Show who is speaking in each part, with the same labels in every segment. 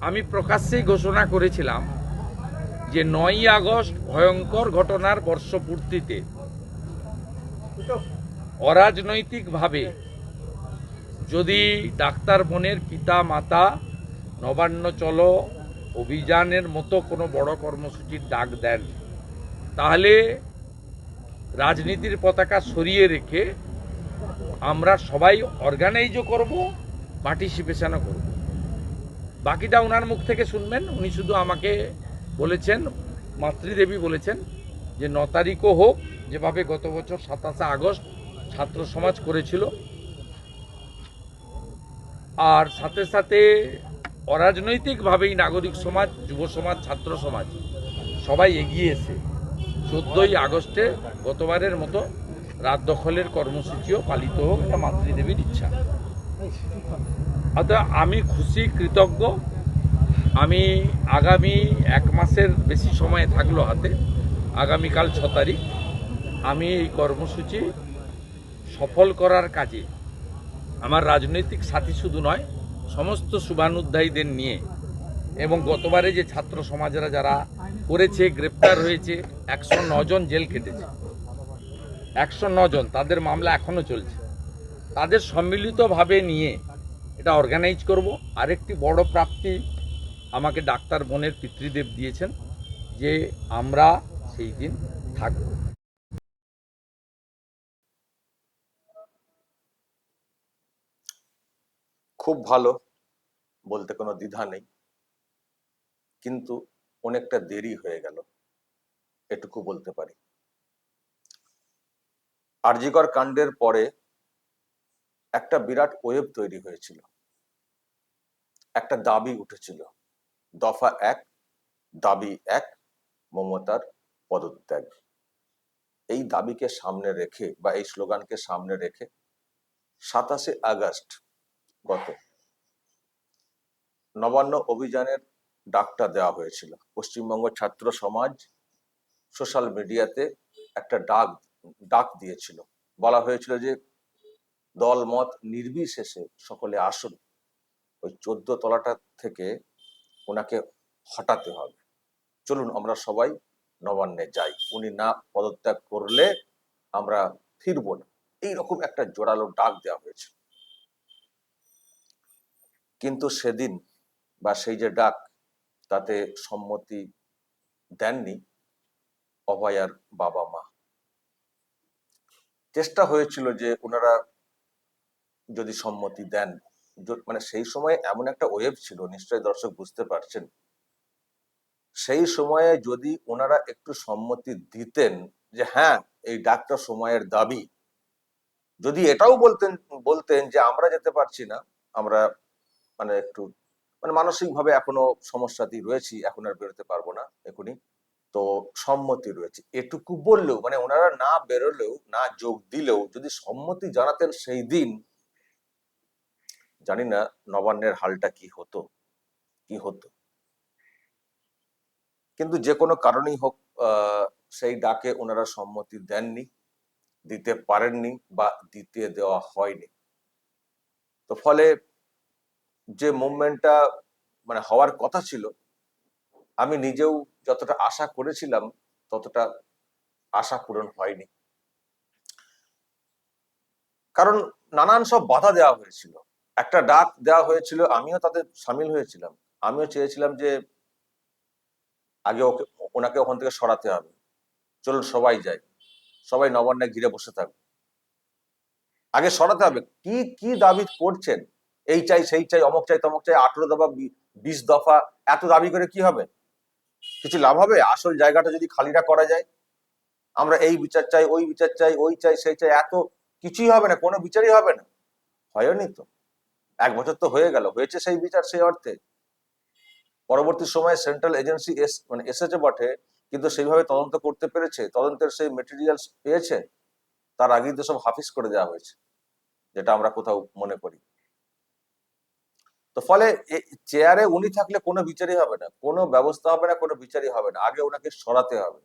Speaker 1: আমি প্রকাশ্যেই ঘোষণা করেছিলাম যে নয়ই আগস্ট ভয়ঙ্কর ঘটনার বর্ষপূর্তিতে অরাজনৈতিকভাবে যদি ডাক্তার বোনের পিতা, মাতা, নবান্ন চলো অভিযানের মতো কোনো বড় কর্মসূচির ডাক দেন, তাহলে রাজনীতির পতাকা সরিয়ে রেখে আমরা সবাই অর্গানাইজও করব পার্টিসিপেশনও করব। বাকিটা ওনার মুখ থেকে শুনবেন। উনি শুধু আমাকে বলেছেন, মাতৃদেবী বলেছেন, যে ন তারিখও হোক, যেভাবে গত বছর সাতাশে আগস্ট ছাত্র সমাজ করেছিল। আর সাথে সাথে অরাজনৈতিকভাবেই নাগরিক সমাজ, যুব সমাজ, ছাত্র সমাজ, সবাই এগিয়ে এসে চোদ্দোই আগস্টে গতবারের মতো রাত দখলের কর্মসূচিও পালিত হোক, এটা মাতৃদেবীর ইচ্ছা। অতএব আমি খুশি, কৃতজ্ঞ। আমি আগামী এক মাসের বেশি সময় থাকল হাতে। আগামীকাল ছ তারিখ। আমি এই কর্মসূচি সফল করার কাজে। আমার রাজনৈতিক সাথী শুধু নয়, সমস্ত শুভানুধ্যায়ীদের নিয়ে এবং গতবারে যে ছাত্র সমাজরা যারা করেছে, গ্রেপ্তার হয়েছে, একশো জন জেল কেটেছে একশো নজন তাদের মামলা এখনও চলছে। তাদের সম্মিলিতভাবে নিয়ে এটা অর্গানাইজ করব। আরেকটি বড় প্রাপ্তি আমাকে ডাক্তার বোনের পিতৃদেব দিয়েছেন, যে আমরা সেই দিন থাকব।
Speaker 2: খুব ভালো, বলতে কোনো দ্বিধা নেই। কিন্তু অনেকটা দেরি হয়ে গেল, এটুকু বলতে পারি। আরজিকর কাণ্ডের পরে একটা বিরাট ওয়েব তৈরি হয়েছিল। একটা দাবি উঠেছিল। দফা এক, দাবি এক, মমতার পদত্যাগ। এই দাবিকে সামনে রেখে বা এই স্লোগানকে সামনে রেখে সাতাশে আগস্ট গত নবান্ন অভিযানের ডাকটা দেওয়া হয়েছিল। পশ্চিমবঙ্গ ছাত্র সমাজ সোশ্যাল মিডিয়াতে একটা ডাক ডাক দিয়েছিল। বলা হয়েছিল যে দলমত নির্বিশেষে সকলে আসুন। ওই চোদ্দ তলাটা থেকে ওনাকে হটাতে হবে। চলুন, আমরা সবাই নবান্নে যাই। উনি না পদত্যাগ করলে আমরা ফিরব না। এইরকম একটা জোরালো ডাক দেওয়া হয়েছে। কিন্তু সেদিন বা সেই যে ডাক, তাতে সম্মতি দেননি অভয়ার বাবা মা চেষ্টা হয়েছিল যে ওনারা যদি সম্মতি দেন। মানে সেই সময় এমন একটা ওয়েব ছিল, নিশ্চয়ই দর্শক বুঝতে পারছেন। সেই সময়ে যদি ওনারা একটু সম্মতি দিতেন যে হ্যাঁ এই ডাকটা সময়ের দাবি। যদি এটাও বলতেন বলতেন যে, আমরা যেতে পারছি না, আমরা মানে একটু মানে মানসিকভাবে এখনও সমস্যাতেই রয়েছি, এখন আর বেরোতে পারব না এখনই। তো সম্মতি রয়েছে। এটুকু বললেও মানে ওনারা না বেরোলেও, না যোগ দিলেও, যদি সম্মতি জানাতেন সেই দিন জানি না নবান্নের হালটা কি হতো কি হতো। কিন্তু যে কোনো কারণেই হোক সেই ডাকে ওনারা সম্মতি দেননি, দিতে পারেননি বা দিতে দেওয়া হয়নি। তো ফলে যে মুভমেন্টটা মানে হওয়ার কথা ছিল, আমি নিজেও যতটা আশা করেছিলাম, ততটা আশা পূরণ হয়নি। কারণ নানান সব বাধা দেওয়া হয়েছিল। একটা ডাক দেওয়া হয়েছিল, আমিও তাদের সামিল হয়েছিলাম। আমিও চেয়েছিলাম যে, আগে ওকে, ওনাকে ওখান থেকে সরাতে হবে। চলুন সবাই যাই। সবাই নবান্নে ঘিরে বসে থাকবে আগে সরাতে হবে। কি কি দাবি করছেন? এই চাই, সেই চাই, অমক চাই, তমক চাই, আঠেরো দফা বিশ দফা, এত দাবি করে কি হবে? কিছু লাভ হবে? আসল জায়গাটা যদি খালিটা করা যায়? আমরা এই বিচার চাই, ওই বিচার চাই, ওই চাই, সেই চাই, এত কিছুই হবে না, কোনো বিচারই হবে না। হয়নি তো। এক বছর তো হয়ে গেল, হয়েছে সেই বিচার সেই অর্থে। পরবর্তী সময়ে সেন্ট্রাল এজেন্সি মানে এসেছে বটে, কিন্তু সেইভাবে তদন্ত করতে পেরেছে, তদন্তের সেই মেটেরিয়ালস পেয়েছে, তার আগেই তো সব হাফিস করে দেওয়া হয়েছে, যেটা আমরা কোথাও মনে করি। তো ফলে চেয়ারে উনি থাকলে কোনো বিচারই হবে না, কোনো ব্যবস্থা হবে না, কোনো বিচারই হবে না, আগে ওনাকে সরাতে হবে।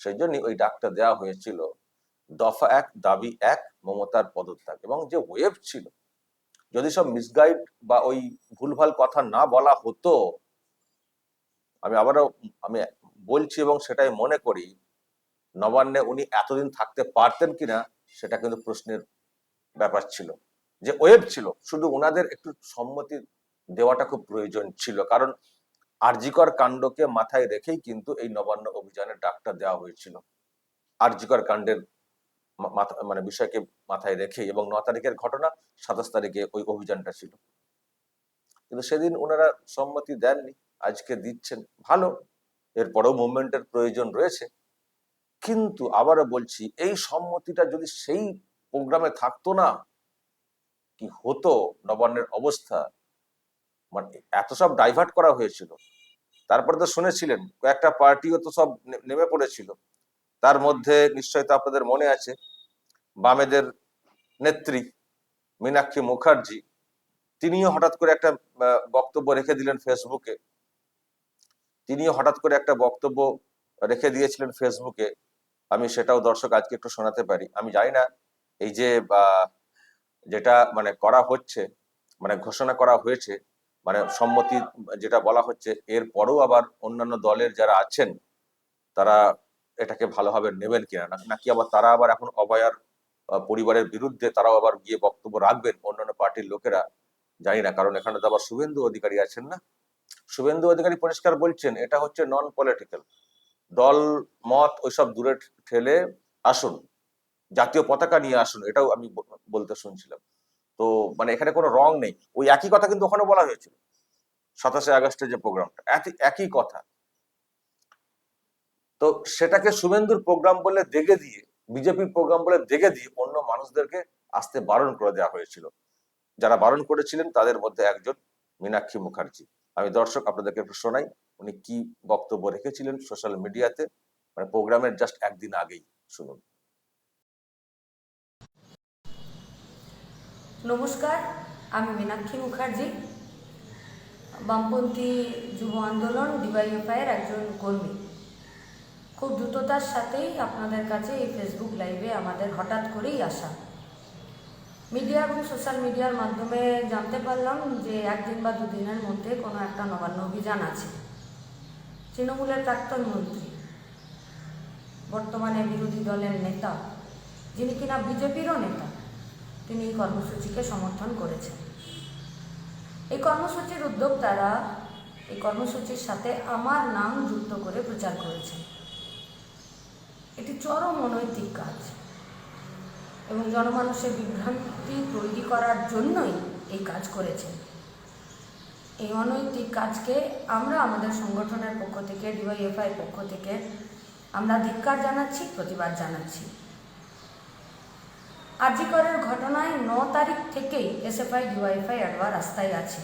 Speaker 2: সেই জন্যই ওই ডাকটা দেওয়া হয়েছিল, দফা এক, দাবি এক, মমতার পদত্যাগ, এবং যে ওয়েব ছিল যদি সব মিসগাইড বা ওই ভুলভাল কথা না বলা হতো, আমি আবারও, আমি বলছি এবং সেটাই মনে করি, নবান্নে উনি এতদিন থাকতে পারতেন কিনা, সেটা কিন্তু প্রশ্নের ব্যাপার ছিল। যে ওয়েব ছিল, শুধু ওনাদের একটু সম্মতি দেওয়াটা খুব প্রয়োজন ছিল। কারণ আরজিকর কাণ্ডকে মাথায় রেখেই কিন্তু এই নবান্ন অভিযানের ডাকটা দেওয়া হয়েছিল। আরজিকর কাণ্ডের মানে বিষয়কে মাথায় রেখে এবং ন তারিখের ঘটনা সাতাশ তারিখে ওই অভিযানটা ছিল। কিন্তু সেদিন ওনারা সম্মতি দেননি, আজকে দিচ্ছেন। ভালো, এরপরেও মুভমেন্টের প্রয়োজন রয়েছে। কিন্তু আবারও বলছি, এই সম্মতিটা যদি সেই প্রোগ্রামে থাকতো না, কি হতো নবান্নের অবস্থা? মানে এত সব ডাইভার্ট করা হয়েছিল। তারপরে তো শুনেছিলেন, কয়েকটা পার্টিও তো সব নেমে পড়েছিল। তার মধ্যে নিশ্চয়ই তো আপনাদের মনে আছে বামেদের নেত্রী মীনাক্ষী মুখার্জি। তিনিও হঠাৎ করে একটা বক্তব্য রেখে দিলেন ফেসবুকে। তিনিও হঠাৎ করে একটা বক্তব্য রেখে দিয়েছিলেন ফেসবুকে। আমি সেটাও দর্শক আজকে একটু শোনাতে পারি। আমি জানি না, এই যে যেটা মানে করা হচ্ছে মানে ঘোষণা করা হয়েছে মানে সম্মতি যেটা বলা হচ্ছে এর পরেও আবার অন্যান্য দলের যারা আছেন, তারা এটাকে ভালোভাবে নেবেন কিনা? নাকি আবার তারা আবার এখন অভয়ার পরিবারের বিরুদ্ধে তারাও আবার গিয়ে বক্তব্য রাখবেন? অন্যান্য পার্টির লোকেরা? জানি না, কারণ এখানে তো আবার শুভেন্দু অধিকারী আছেন না? শুভেন্দু অধিকারী পরিষ্কার বলছেন, এটা হচ্ছে নন পলিটিক্যাল দল, মত, ওইসব দূরে ঠেলে আসুন। জাতীয় পতাকা নিয়ে আসুন, এটাও আমি বলতে শুনছিলাম। তো মানে এখানে কোনো রং নেই। ওই একই কথা কিন্তু ওখানে বলা হয়েছিল। সাতাশে আগস্টের যে প্রোগ্রামটা একই কথা। তো সেটাকে শুভেন্দুর প্রোগ্রাম বলে দেখে দিয়ে বিজেপির প্রোগ্রাম বলে দেখে দিয়ে অন্য মানুষদেরকে আসতে বারণ করে দেওয়া হয়েছিল। যারা বারণ করেছিলেন তাদের মধ্যে একজন মীনাক্ষী মুখার্জি। আমি দর্শক আপনাদেরকে একটু শোনাই, উনি কি বক্তব্য রেখেছিলেন সোশ্যাল মিডিয়াতে মানে প্রোগ্রামের জাস্ট একদিন আগেই শুনুন।
Speaker 3: নমস্কার, আমি মীনাক্ষী মুখার্জি। বামপন্থী যুব আন্দোলন ডিওয়াইএফআইয়ের একজন কর্মী। খুব দ্রুততার সাথেই আপনাদের কাছে এই ফেসবুক লাইভে আমাদের হঠাৎ করেই আসা। মিডিয়া এবং সোশ্যাল মিডিয়ার মাধ্যমে জানতে পারলাম যে একদিন বা দুদিনের মধ্যে কোনো একটা নবান্ন অভিযান আছে। তৃণমূলের প্রাক্তন মন্ত্রী, বর্তমানে বিরোধী দলের নেতা, যিনি কিনা বিজেপিরও নেতা, তিনি এই কর্মসূচিকে সমর্থন করেছেন। এই কর্মসূচির উদ্যোক্তারা এই কর্মসূচির সাথে আমার নাম যুক্ত করে প্রচার করেছেন। এটি চরম অনৈতিক কাজ। এবং জনমানুষের বিভ্রান্তি তৈরি করার জন্যই এই কাজ করেছে এই অনৈতিক কাজকে আমরা আমাদের সংগঠনের পক্ষ থেকে ডিওয়াইএফআই পক্ষ থেকে আমরা ধিক্কার জানাচ্ছি, প্রতিবাদ জানাচ্ছি। আজিকরের ঘটনায় ন তারিখ থেকেই এসএফআই ডিওয়াইফাই অ্যাডওয়া রাস্তায় আছে।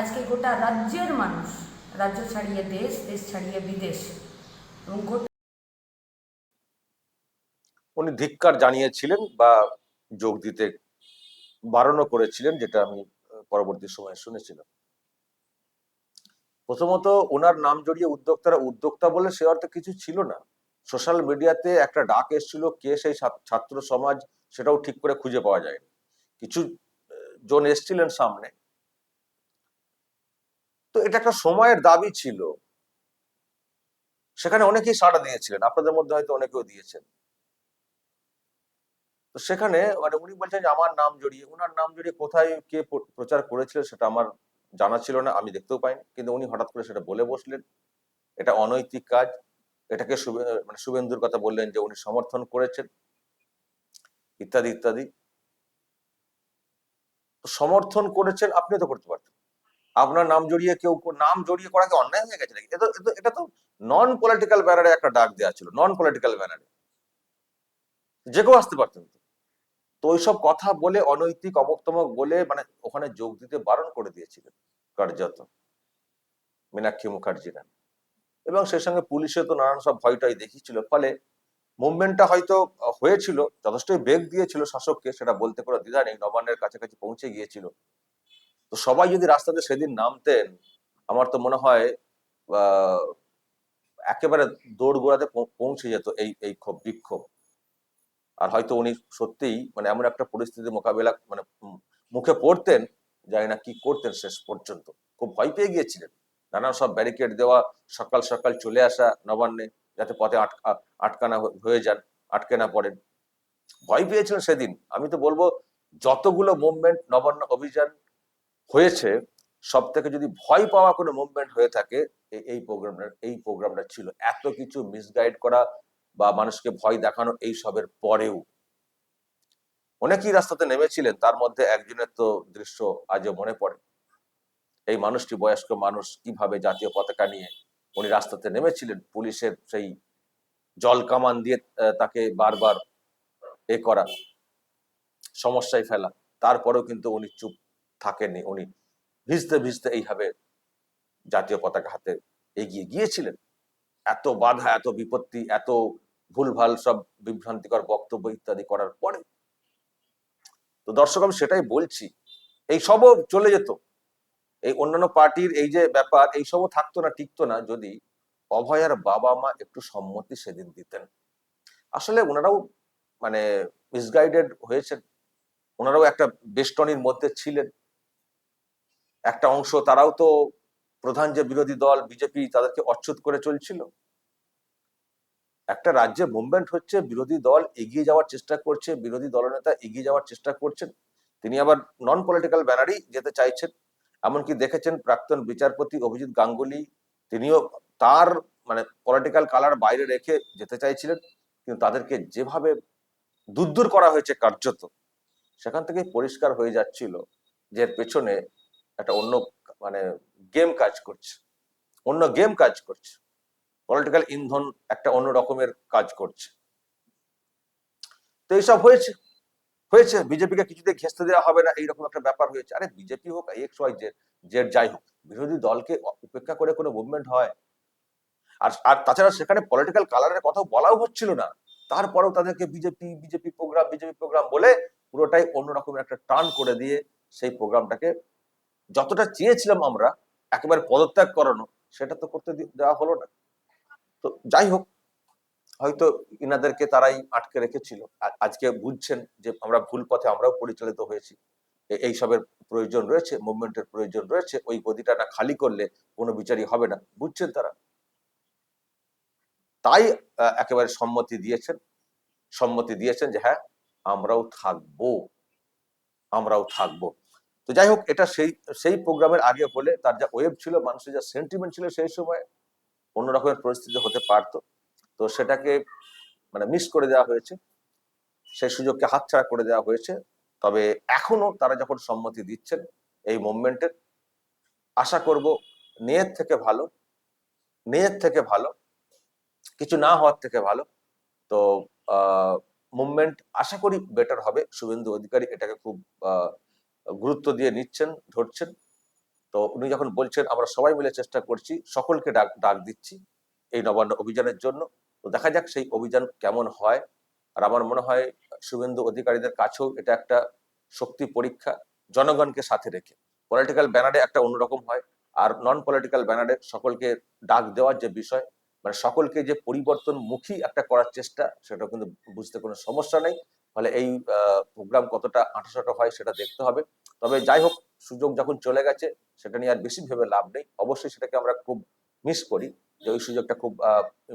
Speaker 3: আজকে গোটা রাজ্যের মানুষ, রাজ্য ছাড়িয়ে দেশ দেশ ছাড়িয়ে বিদেশ এবং গোটা
Speaker 2: উনি ধিক্কার জানিয়েছিলেন বা যোগ দিতে বারণও করেছিলেন, যেটা আমি পরবর্তী সময়ে শুনেছিলাম। প্রথমত ওনার নাম জড়িয়ে উদ্যোক্তারা উদ্যোক্তা বলে সে অর্থে কিছু ছিল না। সোশ্যাল মিডিয়াতে একটা ডাক এসেছিল, কে সেই ছাত্র- সমাজ সেটাও ঠিক করে খুঁজে পাওয়া যায়নি। কিছু জন এসছিলেন সামনে। তো এটা একটা সময়ের দাবি ছিল। সেখানে অনেকেই সাড়া দিয়েছিলেন। আপনাদের মধ্যে হয়তো অনেকেও দিয়েছেন। তো সেখানে মানে উনি বলছেন যে, আমার নাম জড়িয়ে ওনার নাম জড়িয়ে কোথায় কে প্রচার করেছিল সেটা আমার জানা ছিল না, আমি দেখতেও পাইনি। কিন্তু উনি হঠাৎ করে সেটা বলে বসলেন। এটা অনৈতিক কাজ। এটাকে মানে শুভেন্দুর কথা বললেন যে, উনি সমর্থন করেছেন। ইত্যাদি ইত্যাদি। সমর্থন করেছেন, আপনি তো করতে পারতেন। আপনার নাম জড়িয়ে কেউ নাম জড়িয়ে করা কি অন্যায় হয়ে গেছে নাকি? এটা তো- এটা তো নন পলিটিক্যাল ব্যানারে একটা ডাক দেওয়া ছিল নন পলিটিক্যাল ব্যানারে যে কেউ আসতে পারতেন তো। তো ওইসব কথা বলে অনৈতিক অবক্তমক বলে মানে ওখানে যোগ দিতে বারণ করে দিয়েছিলেন কার্যত মীনাক্ষী মুখার্জিরা। এবং সেই সঙ্গে পুলিশে তো নানান সব ভয়টাই দেখিয়েছিল। ফলে মুভমেন্টটা হয়তো হয়েছিল, যথেষ্টই বেগ দিয়েছিল শাসককে, সেটা বলতে কোনো দ্বিধা নেই, নবান্নের কাছাকাছি পৌঁছে গিয়েছিল। তো সবাই যদি রাস্তাতে সেদিন নামতেন, আমার তো মনে হয় একেবারে দৌড় গোড়াতে পৌঁছে যেত এই এই ক্ষোভ, বিক্ষোভ। আর হয়তো উনি সত্যিই মানে এমন একটা পরিস্থিতি মোকাবেলা মানে মুখে পড়তেন, জানি না কি করতেন শেষ পর্যন্ত। খুব ভয় পেয়ে গিয়েছিলেন। নানান সব ব্যারিকেড দেওয়া, সকাল সকাল চলে আসা নবান্নে, যাতে পথে আটকা আটকানা হয়ে যান, আটকে না পড়েন। ভয় পেয়েছিলেন সেদিন। আমি তো বলব, যতগুলো মুভমেন্ট নবান্ন অভিযান হয়েছে সব থেকে যদি ভয় পাওয়া কোনো মুভমেন্ট হয়ে থাকে এই প্রোগ্রামটা এই প্রোগ্রামটা ছিল। এত কিছু মিসগাইড করা বা মানুষকে ভয় দেখানো এই সবের পরেও। অনেকেই রাস্তাতে নেমেছিলেন, তার মধ্যে একজনের তো দৃশ্য আজও মনে পড়ে। এই মানুষটি বয়স্ক মানুষ কীভাবে জাতীয় পতাকা নিয়ে উনি রাস্তাতে নেমেছিলেন, পুলিশের সেই জল কামান দিয়ে তাকে বারবার এ করা, সমস্যায় ফেলা, তারপরেও কিন্তু উনি চুপ থাকেননি। উনি ভিজতে ভিজতে এইভাবে জাতীয় পতাকা হাতে এগিয়ে গিয়েছিলেন। এত বাধা, এত বিপত্তি, এত ভুলভাল সব বিভ্রান্তিকর বক্তব্য ইত্যাদি করার পরে তো দর্শক, আমি সেটাই বলছি, এই সবও চলে যেত। এই অন্যান্য পার্টির এই যে ব্যাপার, এই সবও থাকতো না, টিকতো না যদি অভয়ার বাবা মা একটু সম্মতি সেদিন দিতেন। আসলে ওনারাও মানে মিসগাইডেড হয়েছেন ওনারাও একটা বেষ্টনীর মধ্যে ছিলেন। একটা অংশ, তারাও তো প্রধান যে বিরোধী দল, বিজেপি, তাদেরকে অচ্যুত করে চলছিল। একটা রাজ্যে মুভমেন্ট হচ্ছে, বিরোধী দল এগিয়ে যাওয়ার চেষ্টা করছে, বিরোধী দলনেতা এগিয়ে যাওয়ার চেষ্টা করছেন। তিনি আবার নন পলিটিক্যাল ব্যানারই যেতে চাইছেন। এমনকি দেখেছেন প্রাক্তন বিচারপতি অভিজিৎ গাঙ্গুলি, তিনিও তার মানে পলিটিক্যাল কালার বাইরে রেখে যেতে চাইছিলেন। কিন্তু তাদেরকে যেভাবে দুদ্দূর করা হয়েছে কার্যত, সেখান থেকে পরিষ্কার হয়ে যাচ্ছিল যে পেছনে একটা অন্য মানে গেম কাজ করছে। অন্য গেম কাজ করছে। পলিটিক্যাল ইন্ধন একটা অন্য রকমের কাজ করছে। তো এইসব হয়েছে। হয়েছে। বিজেপিকে কিছুতে ঘেঁচতে দেওয়া হবে না। এইরকম একটা ব্যাপার হয়েছে। আরে বিজেপি হোক এক্স ওয়াই জেড জেড যাই হোক, বিরোধী দলকে উপেক্ষা করে কোনো মুভমেন্ট হয়। আর আর তাছাড়া সেখানে পলিটিক্যাল কালারের কথাও বলাও হচ্ছিল না। তারপরেও তাদেরকে BJP BJP programme BJP programme বলে পুরোটাই অন্যরকম একটা টার্ন করে দিয়ে সেই প্রোগ্রামটাকে যতটা চেয়েছিলাম আমরা একেবারে পদত্যাগ করানো, সেটা তো করতে দেওয়া হলো না। তো যাই হোক, হয়তো ইনাদেরকে তারাই আটকে রেখেছিল। আজকে বুঝছেন যে আমরা ভুল পথে আমরাও পরিচালিত হয়েছি। এইসবের প্রয়োজন রয়েছে, মুভমেন্টের প্রয়োজন রয়েছে, ওই গদিটা না খালি করলে কোনো বিচারই হবে না। বুঝছেন তারা? তাই একেবারে সম্মতি দিয়েছেন। সম্মতি দিয়েছেন যে হ্যাঁ আমরাও থাকব। আমরাও থাকব। তো যাই হোক এটা সেই সেই প্রোগ্রামের আগে হলে তার যা ওয়েব ছিল মানুষের যা সেন্টিমেন্ট ছিল সেই সময় অন্যরকমের পরিস্থিতি হতে পারতো। তো সেটাকে মানে মিস করে দেওয়া হয়েছে। সেই সুযোগকে হাতছাড়া করে দেওয়া হয়েছে। তবে এখনও তারা যখন সম্মতি দিচ্ছেন এই মুভমেন্টের আশা করব নেয়ের থেকে ভালো নেয়ের থেকে ভালো কিছু না হওয়ার থেকে ভালো। তো মুভমেন্ট আশা করি বেটার হবে। শুভেন্দু অধিকারী এটাকে খুব আহ, গুরুত্ব দিয়ে নিচ্ছেন, ধরছেন। তো উনি যখন বলছেন, আমরা সবাই মিলে চেষ্টা করছি, সকলকে ডাক ডাক দিচ্ছি এই নবান্ন অভিযানের জন্য। তো দেখা যাক সেই অভিযান কেমন হয়। আর আমার মনে হয় শুভেন্দু অধিকারীদের কাছেও এটা একটা শক্তি পরীক্ষা, জনগণকে সাথে রেখে। পলিটিক্যাল ব্যানারে একটা অন্যরকম হয়, আর নন পলিটিক্যাল ব্যানারে সকলকে ডাক দেওয়ার যে বিষয় মানে সকলকে যে পরিবর্তনমুখী একটা করার চেষ্টা সেটা কিন্তু বুঝতে কোনো সমস্যা নেই। ফলে এই প্রোগ্রাম কতটা আঠাশোটা হয় সেটা দেখতে হবে। তবে যাই হোক, সুযোগ যখন চলে গেছে, সেটা নিয়ে আর বেশি ভেবে লাভ নেই। অবশ্যই সেটাকে আমরা খুব মিস করি যে ওই সুযোগটা খুব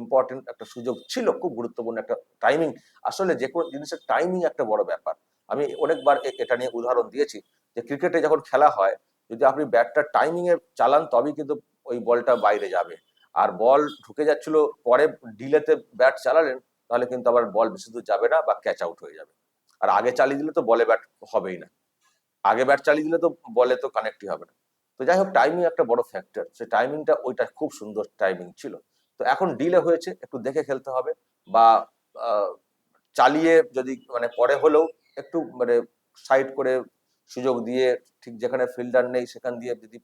Speaker 2: ইম্পর্টেন্ট একটা সুযোগ ছিল, খুব গুরুত্বপূর্ণ একটা টাইমিং আসলে যে কোনো জিনিসের টাইমিং একটা বড় ব্যাপার। আমি অনেকবার এটা নিয়ে উদাহরণ দিয়েছি যে ক্রিকেটে যখন খেলা হয়, যদি আপনি ব্যাটটা টাইমিং এ চালান, তবেই কিন্তু ওই বলটা বাইরে যাবে। আর বল ঢুকে যাচ্ছিল, পরে ডিলেতে ব্যাট চালালেন, তাহলে কিন্তু আবার বল বেশি দূর যাবে না বা ক্যাচ আউট হয়ে যাবে। আর আগে চালিয়ে দিলে তো বলে ব্যাট হবেই না। আগে ব্যাট চালিয়ে দিলে তো বলে তো কানেক্টই হবে না। তো যাই হোক টাইমিং একটা বড় ফ্যাক্টর সেই টাইমিংটা ওইটা খুব সুন্দর টাইমিং ছিল। তো এখন ডিলে হয়েছে, একটু দেখে খেলতে হবে বা চালিয়ে যদি মানে পরে হলেও একটু মানে সাইড করে সুযোগ দিয়ে ঠিক যেখানে ফিল্ডার নেই সেখান দিয়ে যদি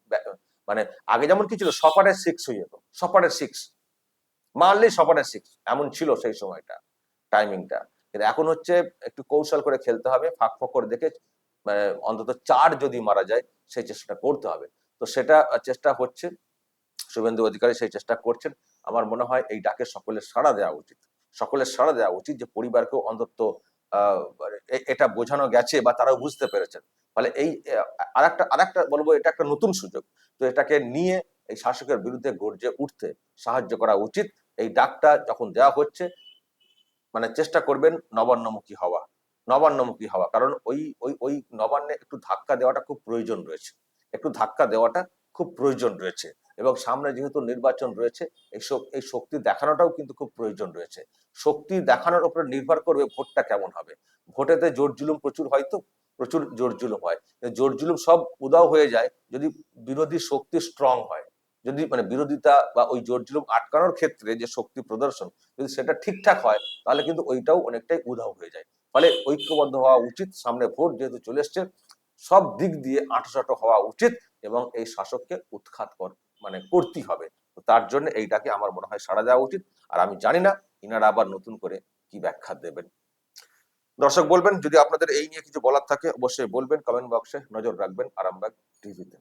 Speaker 2: মানে আগে যেমন কি ছিল সপারের সিক্স হয়ে যেত। সপারের সিক্স মারলেই সপারের সিক্স এমন ছিল সেই সময়টা টাইমিংটা কিন্তু এখন হচ্ছে একটু কৌশল করে খেলতে হবে, ফাঁক ফকর দেখে অন্তত চার যদি মারা যায়, সেই চেষ্টাটা করতে হবে। তো সেটা, চেষ্টা হচ্ছে, শুভেন্দু অধিকারী সেই চেষ্টা করছেন। আমার মনে হয় এই ডাকে সকলের সাড়া দেওয়া উচিত। সকলের সাড়া দেওয়া উচিত যে পরিবারকেও অন্তত মানে এটা বোঝানো গেছে বা তারাও বুঝতে পেরেছেন। ফলে এই আর একটা আর একটা বলব, এটা একটা নতুন সুযোগ। তো এটাকে নিয়ে এই শাসকের বিরুদ্ধে গর্জে উঠতে সাহায্য করা উচিত। এই ডাকটা যখন দেওয়া হচ্ছে মানে চেষ্টা করবেন নবান্নমুখী হওয়া। নবান্নমুখী হওয়া। কারণ ওই ওই ওই নবান্নে একটু ধাক্কা দেওয়াটা খুব প্রয়োজন রয়েছে। একটু ধাক্কা দেওয়াটা খুব প্রয়োজন রয়েছে এবং সামনে যেহেতু নির্বাচন রয়েছে, এই এই শক্তি দেখানোটাও কিন্তু খুব প্রয়োজন রয়েছে। শক্তি দেখানোর উপরে নির্ভর করবে ভোটটা কেমন হবে। ভোটেতে জোর জুলুম প্রচুর হয়তো প্রচুর জোর জুলুম হয়। জোর জুলুম সব উদাও হয়ে যায় যদি বিরোধী শক্তি স্ট্রং হয়। যদি মানে বিরোধিতা বা ওই জোর জুলুম আটকানোর ক্ষেত্রে যে শক্তি প্রদর্শন যদি সেটা ঠিকঠাক হয়, তাহলে কিন্তু ওইটাও অনেকটাই উধাও হয়ে যায়। ফলে ঐক্যবদ্ধ হওয়া উচিত, সামনে ভোট যেহেতু চলে এসছে, সব দিক দিয়ে আঁটোসাঁটো হওয়া উচিত এবং এই শাসককে উৎখাত কর মানে করতেই হবে। তো তার জন্য এইটাকে আমার মনে হয় সাড়া দেওয়া উচিত। আর আমি জানি না ইনারা আবার নতুন করে কি ব্যাখ্যা দেবেন। দর্শক বলবেন, যদি আপনাদের এই নিয়ে কিছু বলার থাকে, অবশ্যই বলবেন কমেন্ট বক্সে নজর রাখবেন, আরামবাগ টিভিতে